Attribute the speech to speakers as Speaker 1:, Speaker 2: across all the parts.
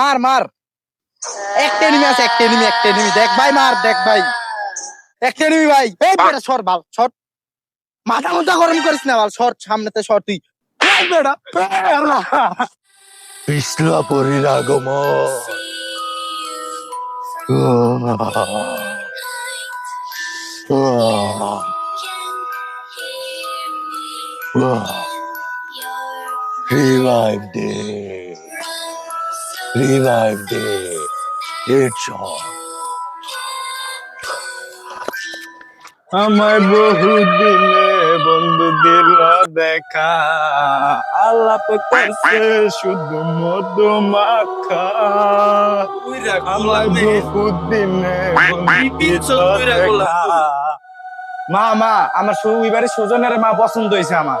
Speaker 1: মার মার। একটা এনিমি আছে একটা এনিমি একটা এনিমি দেখ ভাই মার দেখ ভাই। একটা এনিমি ভাই। এই বেটা সর বাল সর। মাথা মাথা গরম করিস না বাল সর সামনেতে সর তুই। এই বেটা
Speaker 2: বিষ্ণুপুরীর Revive day. Revive day.
Speaker 3: আমার বহু দিনে বন্ধু দিল দেখা। আলাপ করছে শুধু মধু মাখা। আমার বহু দিনে। মা মা আমার এবারে সুজনের মা পছন্দ হয়েছে আমার।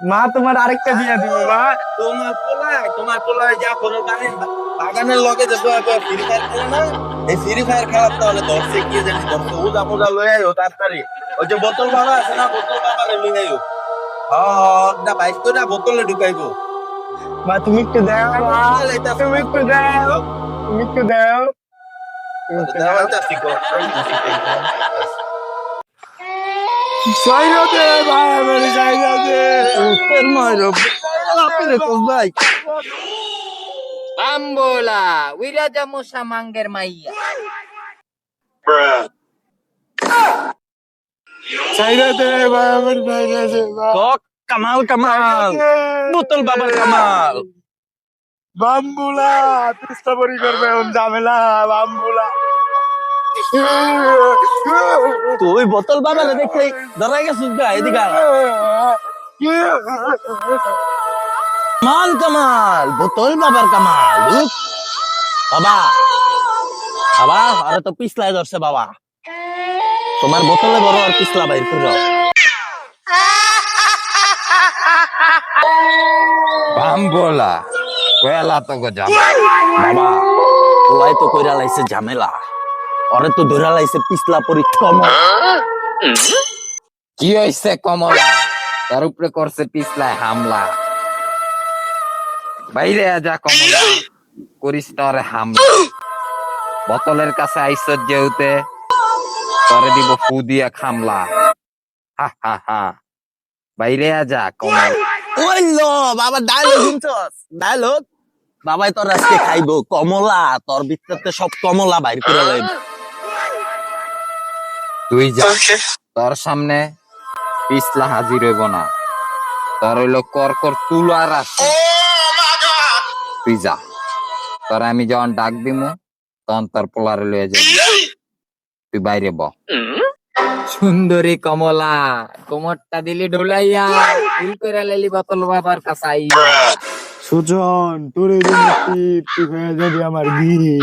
Speaker 3: মা তোমার আরেকটা দিয়ে দিব মা।
Speaker 4: তোমার পোলায় তোমার পোলায় যা করে বাগানের বাগানের লগে যে ফ্রি ফায়ার খেলে না এই ফ্রি ফায়ার খেলার তাহলে ধরছে কি জানি ধরছে উজা মোজা লয়ে আইও তাড়াতাড়ি। ওই যে বোতল বাবা আছে না বোতল বাবা লয়ে আইও। হ্যাঁ না বাইক তো না বোতলে ঢুকাইবো।
Speaker 3: মা তুমি একটু দাও মা। তুমি একটু দাও। তুমি একটু দাও। দাও।
Speaker 4: দেওয়ালটা ঠিক করো
Speaker 3: সাইরা দে ভাই আমার সাইরা দে
Speaker 1: তোর আপনি তো ভাই।
Speaker 5: Bambola, wiraja mo sa mangger maya.
Speaker 3: সাইরা দে ভাই আমার সাইরা দে ভাই।
Speaker 1: কামাল কামাল। বোতল বাবার কামাল।
Speaker 3: বাম্বুলা তিস্তা পরি করবে এখন ঝামেলা বাম্বুলা।
Speaker 1: তুই বোতল বাবার দেখে ধরাই গেছিস গা, এদিকে আয়। কামাল বোতল বাবার কামাল। বাবা বাবা, আরে তো পিছলাই ধরছে বাবা তোমার বোতলে বড় আর পিছলা বাইর করো
Speaker 5: kwela to go jam.
Speaker 1: বাবা ওলাই তো কইরা লাইছে ঝামেলা ওরে তো ধরা লাইছে পিছলা পরি কমল।
Speaker 5: কি হইছে কমলা? তার উপরে করছে পিছলায় হামলা। বাইরে যা কমলা। করিস তরে হামলা। বোতলের কাছে আইস যেউতে তরে দিব ফু দিয়া খামলা। হা হা হা। বাইরে যা কমলা।
Speaker 1: ওই লো বাবা ডায়লগ শুনছস? ডায়লগ বাবাই তোর আজকে খাইবো। কমলা তোর ভিতরতে সব কমলা বাইর করে লাইব।
Speaker 5: তুই যা। তোর সামনে পিছলা হাজির হইব না। তোর হইল কর কর তুলার আছে তুই যা। তোর আমি যখন ডাক দিমু তখন তোর পোলারে লয়ে যাবি। তুই বাইরে ব। সুন্দরী কমলা কোমরটা দিলি ঢোলাইয়া ফুল করে লাইলি বোতল বাবার কাছে আইয়া।
Speaker 3: সুজন তোর এই হয়ে যাবি আমার গিরি।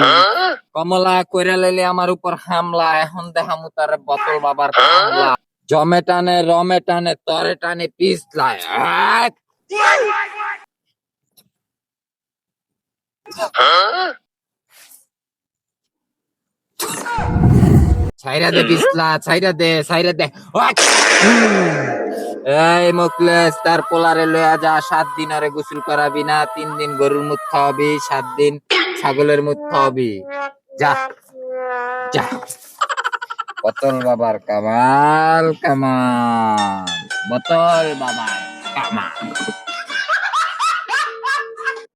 Speaker 5: কমলা কইরা লাইলি আমার উপর হামলা এখন দেখামু তার বোতল বাবার হামলা। জমে টানে রমে টানে তরে টানে পিছলায় আক! ছাইরা দে পিছলা ছাইরা দে ছাইরা দে! এই মুকলেস তার পোলারে লয়া যা, সাত দিন আরে গোসল করাবি না, তিন দিন গরুর মুখ খাওয়াবি, সাত দিন ছাগলের মুখ খাওয়াবি। যা যা। বতল বাবার কামাল কামাল। বতল বাবার কামাল।